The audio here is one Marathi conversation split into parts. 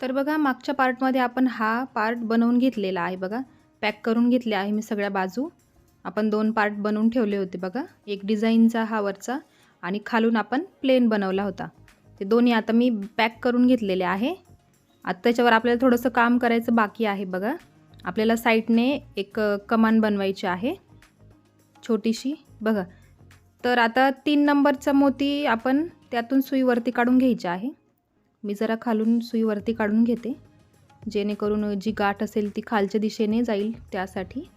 तर बघा मागच्या पार्टमध्ये आपण हा पार्ट बनवून घेतलेला आहे बघा. पॅक करून घेतले आहे मी सगळ्या बाजू. आपण दोन पार्ट बनवून ठेवले होते बघा. एक डिझाईनचा हा वरचा आणि खालून आपण प्लेन बनवला होता. ते दोन्ही आता मी पॅक करून घेतलेले आहे. आता त्याच्यावर आपल्याला थोडंसं काम करायचं बाकी आहे बघा. आपल्याला साईडने एक कमान बनवायची आहे. छोटीशी बघा. तर आता तीन नंबरचा मोती आपण त्यातून सुईवरती काढून घ्यायची आहे. मी जरा खालून सुईवरती काढून घेते. जेणेकरून जी गाठ असेल ती खालच्या दिशेने जाईल त्यासाठी.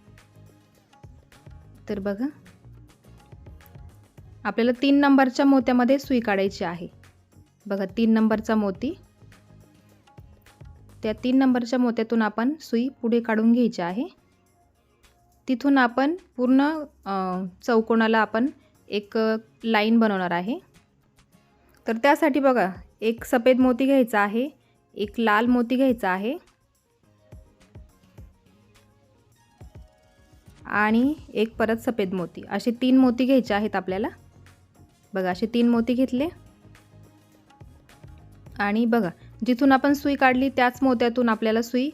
तर बघा. आपल्याला तीन नंबरच्या मोत्यामध्ये सुई काढायची आहे. बघा तीन नंबरचा मोती. त्या तीन नंबरच्या मोत्यातून आपण सुई पुढे काढून घ्यायची आहे. तिथून आपण पूर्ण चौकोनाला आपण एक लाईन बनवणार आहे. तर त्यासाठी बघा एक सफेद मोती घ्यायचा आहे एक लाल मोती घ्यायचा आहे आणि एक परत सफेद मोती. असे तीन मोती घ्यायचे आहेत आपल्याला. बघा असे तीन मोती घेतले. आणि बघा जिथून आपण सुई काढली त्याच मोत्यातून आपल्याला सुई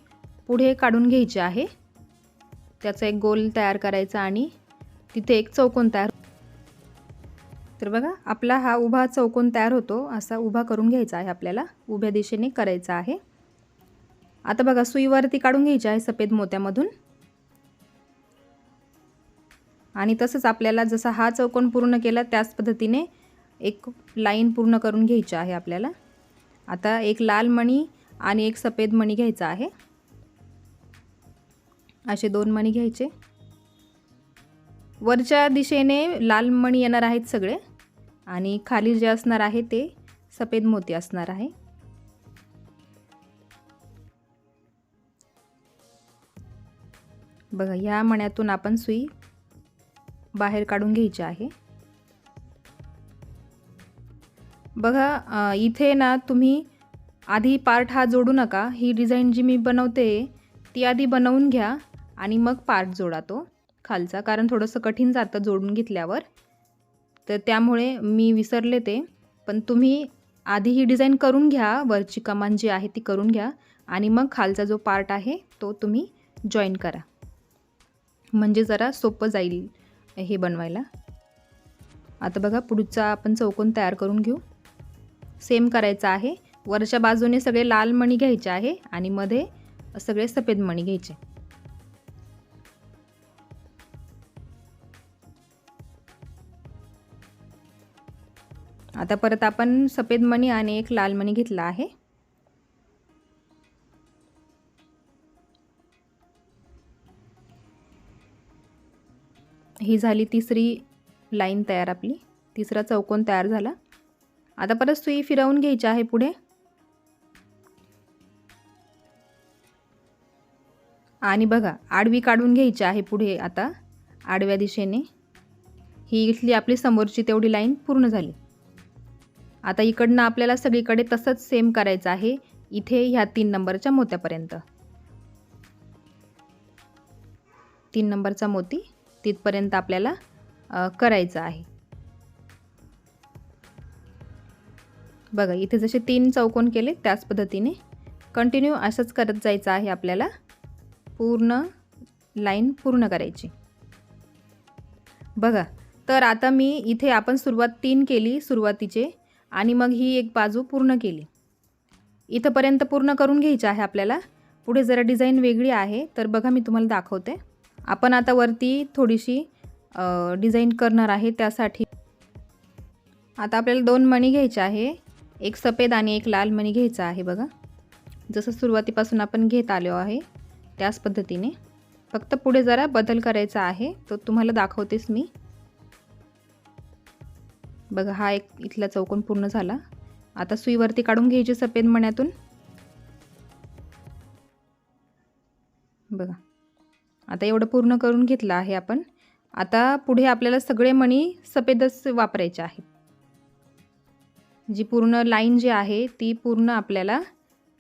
पुढे काढून घ्यायची आहे. त्याचा एक गोल तयार करायचा आणि तिथे एक चौकोन तयार तर बघा आपला हा उभा चौकोन तयार होतो. असा उभा करून घ्यायचा आहे आपल्याला. उभ्या दिशेने करायचा आहे. आता बघा सुईवरती काढून घ्यायची आहे सफेद मोत्यामधून. आणि तसंच आपल्याला जसा हा चौकोन पूर्ण केला त्याच पद्धतीने एक लाईन पूर्ण करून घ्यायची आहे आपल्याला. आता एक लाल मणी आणि एक सफेद मणी घ्यायचा आहे. असे दोन मणी घ्यायचे. वरच्या दिशेने लाल मणी येणार आहेत सगळे. आणि खाली जे असणार आहे ते सफेद मोती असणार आहे. बघा ह्या मण्यातून आपण सुई बाहेर काढून घ्यायची आहे. बघा इथे ना तुम्ही आधी पार्ट हा जोडू नका. ही डिझाईन जी मी बनवते ती आधी बनवून घ्या आणि मग पार्ट जोडा तो खालचा. कारण थोडंसं कठीण जातं जोडून घेतल्यावर. तर त्यामुळे मी विसरले ते. पण तुम्ही आधी ही डिझाईन करून घ्या वरची कमान जी आहे ती करून घ्या आणि मग खालचा जो पार्ट आहे तो तुम्ही जॉईन करा. म्हणजे जरा सोपं जाईल हे बनवायला. आता बघा पुढचा आपण चौकोन तयार करून घेऊ. सेम करायचा आहे. वरच्या बाजूने सगळे लाल मणी घ्यायचे आहे आणि मध्ये सगळे सफेद मणी घ्यायचे. आता परत आपण सफेद मणी आणि एक लाल मणी घेतला आहे. ही झाली तिसरी लाईन तयार आपली. तिसरा चौकोन तयार झाला. आता परत सुई फिरवून घ्यायची आहे पुढे. आणि बघा आडवी काढून घ्यायची आहे पुढे आता आडव्या दिशेने. ही इथली आपली समोरची तेवढी लाईन पूर्ण झाली. आता इकडनं आपल्याला सगळीकडे तसंच सेम करायचं आहे. इथे ह्या तीन नंबरच्या मोत्यापर्यंत. तीन नंबरचा मोती तिथपर्यंत आपल्याला करायचं आहे. बघा इथे जसे तीन चौकोन केले त्याच पद्धतीने कंटिन्यू असंच करत जायचं आहे आपल्याला. पूर्ण लाईन पूर्ण करायची. बघा तर आता मी इथे आपण सुरुवात तीन केली सुरुवातीचे. आणि मग ही एक बाजू पूर्ण केली. इथंपर्यंत पूर्ण करून घ्यायची आहे आपल्याला. पुढे जरा डिझाईन वेगळी आहे तर बघा मी तुम्हाला दाखवते. आपण आता वरती थोडीशी डिझाईन करणार आहे त्यासाठी. आता आपल्याला दोन मणी घ्यायचे आहे. एक सफेद आणि एक लाल मणी घ्यायचा आहे बघा. जसं सुरुवातीपासून आपण घेत आलो आहे त्याच पद्धतीने. फक्त पुढे जरा बदल करायचा आहे तो तुम्हाला दाखवतेच मी. बघा हा एक इथला चौकोन पूर्ण झाला. आता सुईवरती काढून घ्यायची सफेद मण्यातून. बघा आता एवढं पूर्ण करून घेतलं आहे आपण. आता पुढे आपल्याला सगळे मणी सफेदच वापरायचे आहेत. जी पूर्ण लाईन जी आहे ती पूर्ण आपल्याला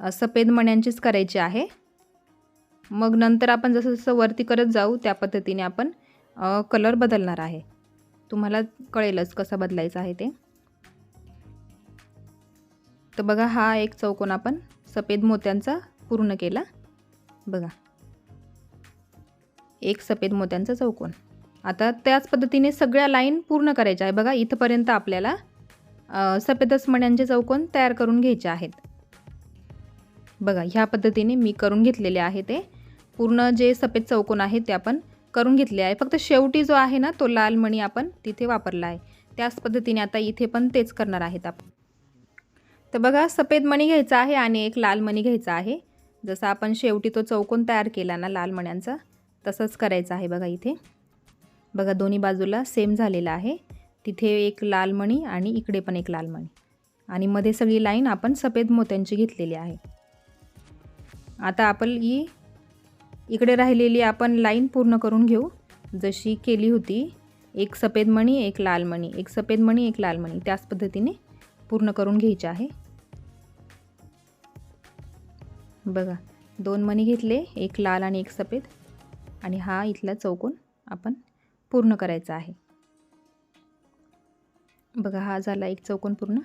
सफेद मण्यांचीच करायची आहे. मग नंतर आपण जसं जसं वरती करत जाऊ त्या पद्धतीने आपण कलर बदलणार आहे. तुम्हाला कळेलच कसा बदलायचा आहे ते. तर बघा हा एक चौकोन आपण सफेद मोत्यांचा पूर्ण केला. बघा. एक सफेद मोत्यांचा चौकोन. आता त्याच पद्धतीने सगळ्या लाईन पूर्ण करायच्या आहे बघा इथंपर्यंत आपल्याला अ, सफेदच मण्यांचे चौकोन तयार करून घ्यायचे आहेत. बघा ह्या पद्धतीने मी करून घेतलेले आहे ते. पूर्ण जे सफेद चौकोन आहे ते आपण करून घेतले आहे. फक्त शेवटी जो आहे ना तो लाल मणी आपण तिथे वापरला आहे. त्याच पद्धतीने आता इथे पण तेच करणार आहेत आपण. तर बघा सफेद मणी घ्यायचा आहे आणि एक लाल मणी घ्यायचा आहे. जसं आपण शेवटी तो चौकोन तयार केला ना लाल मण्यांचा तसंच करायचं आहे बघा इथे. बघा दोन्ही बाजूला सेम झालेला आहे. तिथे एक लाल मणी आणि इकडे पण एक लाल मणी. आणि मध्ये सगळी लाईन आपण सफेद मोत्यांची घेतलेली आहे. आता आपण ही इकडे राहिलेली आपण लाईन पूर्ण करून घेऊ. जशी केली होती एक सफेद मणी एक लाल मणी. एक सफेद मणी एक लाल मणी. त्याच पद्धतीने पूर्ण करून घ्यायचे आहे. बघा दोन मणी घेतले एक लाल आणि एक सफेद. आणि हा इथला चौकोन आपण पूर्ण करायचा आहे. बघा हा झाला एक चौकोन पूर्ण.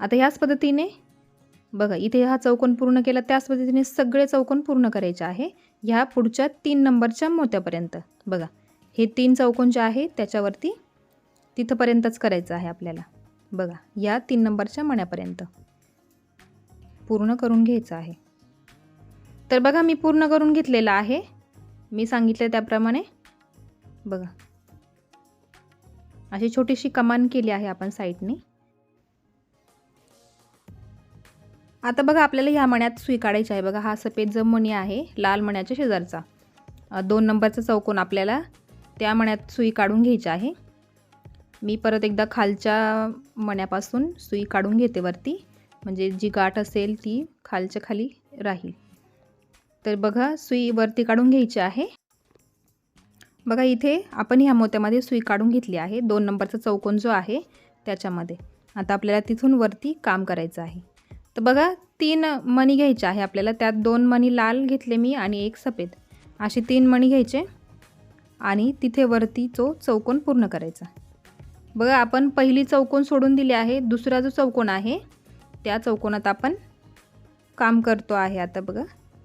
आता ह्याच पद्धतीने बघा इथे हा चौकोन पूर्ण केला त्याच पद्धतीने सगळे चौकोन पूर्ण करायचे आहे. ह्या पुढच्या तीन नंबरच्या मोत्यापर्यंत. बघा हे तीन चौकोन जे आहे त्याच्यावरती तिथंपर्यंतच करायचं आहे आपल्याला. बघा या तीन नंबरच्या मण्यापर्यंत. पूर्ण करून घ्यायचं आहे. तर बघा मी पूर्ण करून घेतलेलं आहे. मी सांगितलं त्याप्रमाणे. बघा. अशी छोटीशी कमान केली आहे आपण साईडने. आता बघा आपल्याला ह्या मण्यात सुई काढायची आहे. बघा हा सफेद जो मणी आहे लाल मण्याच्या शेजारचा. दोन नंबरचा चौकोन आपल्याला त्या मण्यात सुई काढून घ्यायची आहे. मी परत एकदा खालच्या मण्यापासून सुई काढून घेते वरती. म्हणजे जी गाठ असेल ती खालच्या खाली राहील. तर बघा सुई वरती काढून घ्यायची आहे. बघा इथे आपण ह्या मोत्यामध्ये सुई काढून घेतली आहे. दोन नंबरचा चौकोन जो आहे त्याच्यामध्ये. आता आपल्याला तिथून वरती काम करायचं आहे. तर बघा तीन मणी घ्यायचे आहे आपल्याला. त्यात दोन मणी लाल घेतले मी आणि एक सफेद. असे तीन मणी घ्यायचे आणि तिथे वरती जो चौकोन पूर्ण करायचा. बघा आपण पहिली चौकोन सोडून दिली आहे. दुसरा जो चौकोन आहे त्या चौकोनात आपण काम करतो आहे आता बघा.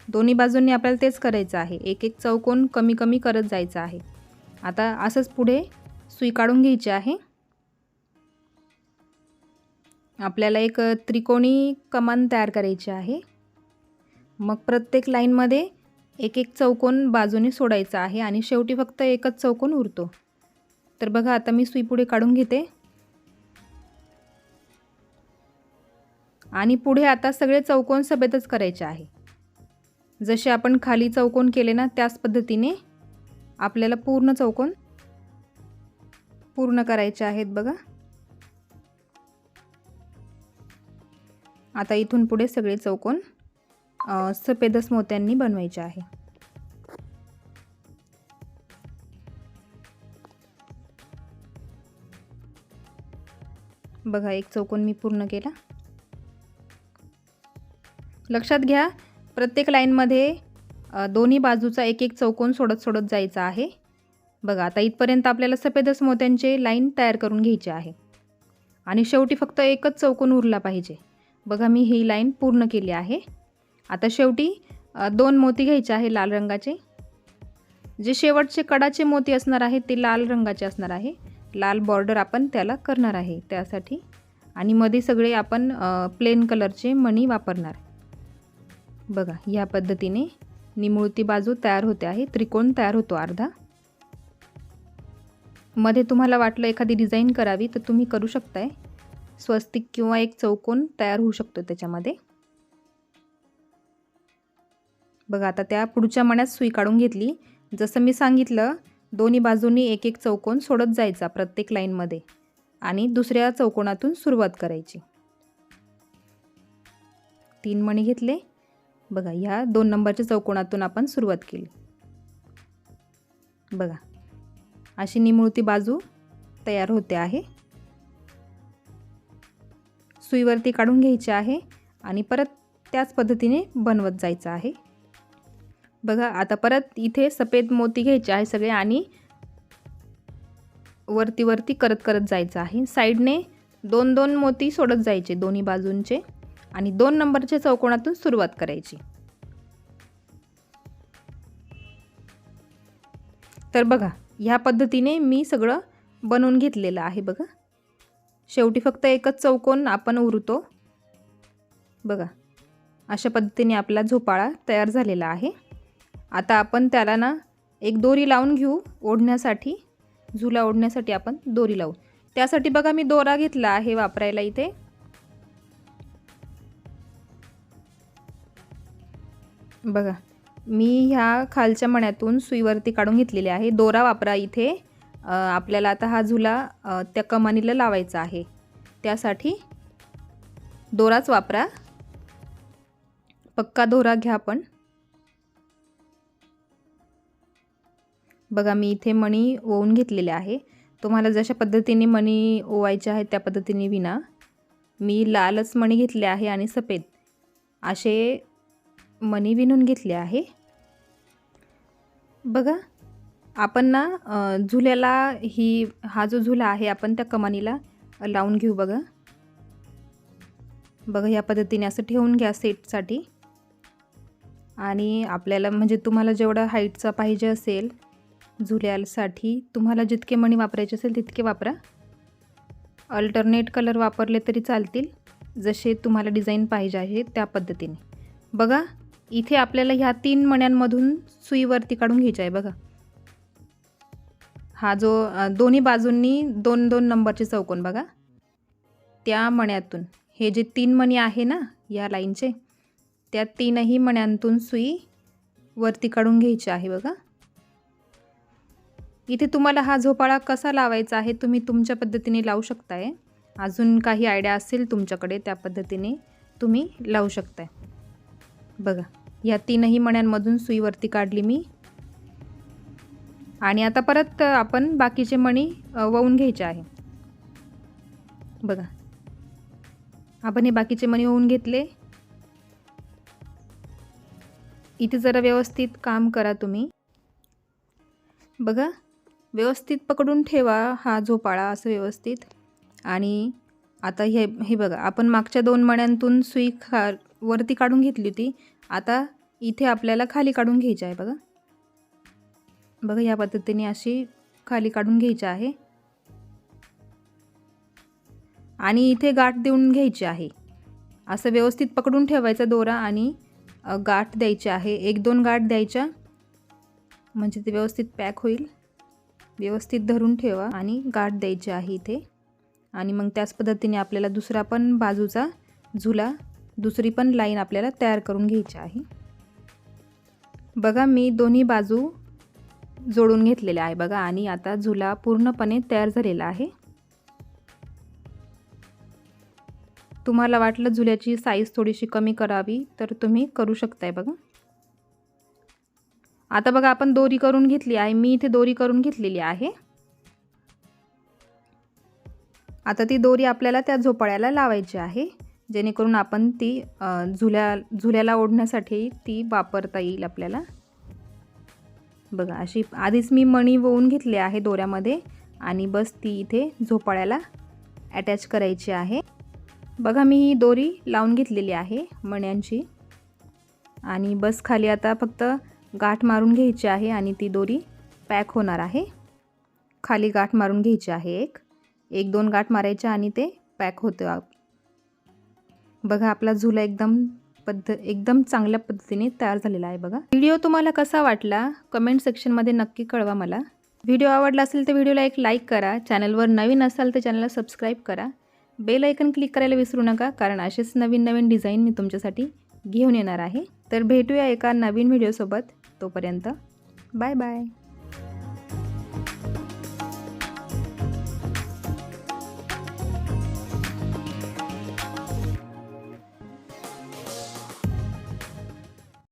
दोन्ही बाजूंनी आपल्याला तेच करायचं आहे. एक एक चौकोन कमी कमी करत जायचं आहे. आता असंच पुढे सुई काढून घ्यायची आहे. आपल्याला एक त्रिकोणी कमान तयार करायची आहे. मग प्रत्येक लाईनमध्ये एक एक चौकोन बाजूने सोडायचा आहे आणि शेवटी फक्त एकच चौकोन उरतो. तर बघा आता मी सुई पुढे काढून घेते. आणि पुढे आता सगळे चौकोन सभेतच करायचे आहे. जसे आपण खाली चौकोन केले ना त्याच पद्धतीने आपल्याला पूर्ण चौकोन पूर्ण करायचे आहेत बघा. आता इथून पुढे सगळे चौकोन अ, सफेदच मोत्यांनी बनवायचे आहे. बघा एक चौकोन मी पूर्ण केला. लक्षात घ्या प्रत्येक लाईनमध्ये दोन्ही बाजूचा एक एक चौकोन सोडत सोडत जायचा आहे. बघा आता इथपर्यंत आपल्याला सफेदच मोत्यांचे लाईन तयार करून घ्यायची आहे. आणि शेवटी फक्त एकच चौकोन उरला पाहिजे. बघा मी ही लाईन पूर्ण केली आहे. आता शेवटी दोन मोती घ्यायचे आहे लाल रंगाचे. जे शेवटचे कडाचे मोती असणार आहे ते लाल रंगाचे असणार आहे. लाल बॉर्डर आपण त्याला करणार आहे त्यासाठी. आणि मध्ये सगळे आपण प्लेन कलरचे मणी वापरणार. बघा या पद्धतीने निमुळती बाजू तयार होते आहे त्रिकोण तयार होतो अर्धा. मध्ये तुम्हाला वाटलं एखादी डिझाईन करावी तर तुम्ही करू शकताय. स्वस्तिक किंवा एक चौकोन तयार होऊ शकतो त्याच्यामध्ये. बघा आता त्या पुढच्या मण्यात सुई काढून घेतली. जसं मी सांगितलं दोन्ही बाजूंनी एक एक चौकोन सोडत जायचा प्रत्येक लाईनमध्ये आणि दुसऱ्या चौकोनातून सुरुवात करायची. तीन मणी घेतले. बघा ह्या दोन नंबरच्या चौकोनातून आपण सुरुवात केली. बघा अशी निमुळती बाजू तयार होते आहे. सुईवरती काढून घ्यायची आहे आणि परत त्याच पद्धतीने बनवत जायचं आहे. बघा आता परत इथे सफेद मोती घ्यायचे आहे सगळे आणि वरती वरती करत करत जायचं आहे. साईडने दोन दोन मोती सोडत जायचे दोन्ही बाजूंचे आणि दोन नंबरच्या चौकोनातून सुरुवात करायची. तर बघा ह्या पद्धतीने मी सगळं बनवून घेतलेलं आहे बघा. शेवटी फक्त एकच चौकोन आपण उरतो. बघा अशा पद्धतीने आपला झोपाळा तयार झालेला आहे. आता आपण त्याला ना एक दोरी लावून घेऊ ओढण्यासाठी. झुला ओढण्यासाठी आपण दोरी लावू. त्यासाठी बघा मी दोरा घेतला आहे वापरायला इथे. बघा मी ह्या खालच्या मण्यातून सुईवरती काढून घेतलेली आहे. दोरा वापरा इथे. आपल्याला आता हा झुला त्या कमानीला लावायचा आहे. त्यासाठी दोराच वापरा. पक्का दोरा घ्या आपण. बघा मी इथे मणी ओवून घेतलेले आहे. तुम्हाला जशा पद्धतीने मणी ओवायचे आहेत त्या पद्धतीने विना मी लालच मणी घेतले आहे आणि सफेद. असे मणी विणून घेतले आहे. बघा आपण ना झुल्याला ही हा जो झुला आहे आपण त्या कमानीला लावून घेऊ बघा. बघा या पद्धतीने असं ठेवून घ्या सेटसाठी. आणि आपल्याला म्हणजे तुम्हाला जेवढा हाईटचा पाहिजे असेल झुल्यासाठी तुम्हाला जितके मणी वापरायचे असेल तितके वापरा. अल्टरनेट कलर वापरले तरी चालतील जसे तुम्हाला डिझाईन पाहिजे आहे त्या पद्धतीने. बघा इथे आपल्याला ह्या तीन मण्यांमधून सुईवरती काढून घ्यायचं आहे बघा. हा जो दोन्ही बाजूंनी दोन दोन नंबरचे चौकोन बघा. त्या मण्यातून. हे जे तीन मणी आहे ना या लाईनचे त्या तीनही मण्यांतून सुई वरती काढून घ्यायची आहे बघा. इथे तुम्हाला हा झोपाळा कसा लावायचा आहे तुम्ही तुमच्या पद्धतीने लावू शकताय. अजून काही आयडिया असेल तुमच्याकडे त्या पद्धतीने तुम्ही लावू शकताय. बघा या तीनही मण्यांमधून सुईवरती काढली मी. आणि आता परत आपण बाकीचे मणी वळून घ्यायचे आहे. बघा. आपण हे बाकीचे मणी होऊन घेतले. इथे जरा व्यवस्थित काम करा तुम्ही. बघा. व्यवस्थित पकडून ठेवा हा झोपाळा असं व्यवस्थित. आणि आता हे हे बघा. आपण मागच्या दोन मण्यांतून सुई खा वरती काढून घेतली होती. आता इथे आपल्याला खाली काढून घ्यायची आहे बघा. बघा या पद्धतीने अशी खाली काढून घ्यायची आहे. आणि इथे गाठ देऊन घ्यायची आहे. असं व्यवस्थित पकडून ठेवायचा दोरा आणि गाठ द्यायची आहे. एक दोन गाठ द्यायच्या. म्हणजे ते व्यवस्थित पॅक होईल. व्यवस्थित धरून ठेवा आणि गाठ द्यायची आहे इथे. आणि मग त्याच पद्धतीने आपल्याला दुसरा पण बाजूचा झुला दुसरी पण लाईन आपल्याला तयार करून घ्यायची आहे. बघा मी दोन्ही बाजू जोडून घेतलेले आहे. बघा आणि आता झुला पूर्णपणे तयार झालेला आहे. तुम्हाला वाटलं झुल्याची साईज थोडीशी कमी करावी तर तुम्ही करू शकताय बघा. आता बघा आपण दोरी करून घेतली आहे. मी इथे दोरी करून घेतलेली आहे. आता ती दोरी आपल्याला त्या झोपाळ्याला लावायची आहे. जेणेकरून आपण ती झुल्या झुल्याला ओढण्यासाठी ती वापरता येईल आपल्याला. बघा अशी आधीच मी मणी वळून घेतले आहे दोऱ्यामध्ये आणि बस ती इथे झोपाळ्याला अटॅच करायची आहे. बघा मी ही दोरी लावून घेतलेली आहे मण्यांची. आणि बस खाली आता फक्त गाठ मारून घ्यायची आहे आणि ती दोरी पॅक होणार आहे. खाली गाठ मारून घ्यायची आहे एक. एक दोन गाठ मारायच्या आणि ते पॅक होतं. बघा आपला झुला एकदम पद्धत एकदम चांगल्या पद्धतीने तयार झालेला आहे बघा. व्हिडिओ तुम्हाला कसा वाटला कमेंट सेक्शनमध्ये नक्की कळवा मला. व्हिडिओ आवडला असेल तर व्हिडिओला एक लाईक करा चॅनलवर नवीन असाल तर चॅनलला सबस्क्राईब करा. बेल ऐकन क्लिक करायला विसरू नका कारण असेच नवीन नवीन डिझाईन मी तुमच्यासाठी घेऊन येणार आहे. तर भेटूया एका नवीन व्हिडिओसोबत. तोपर्यंत बाय बाय.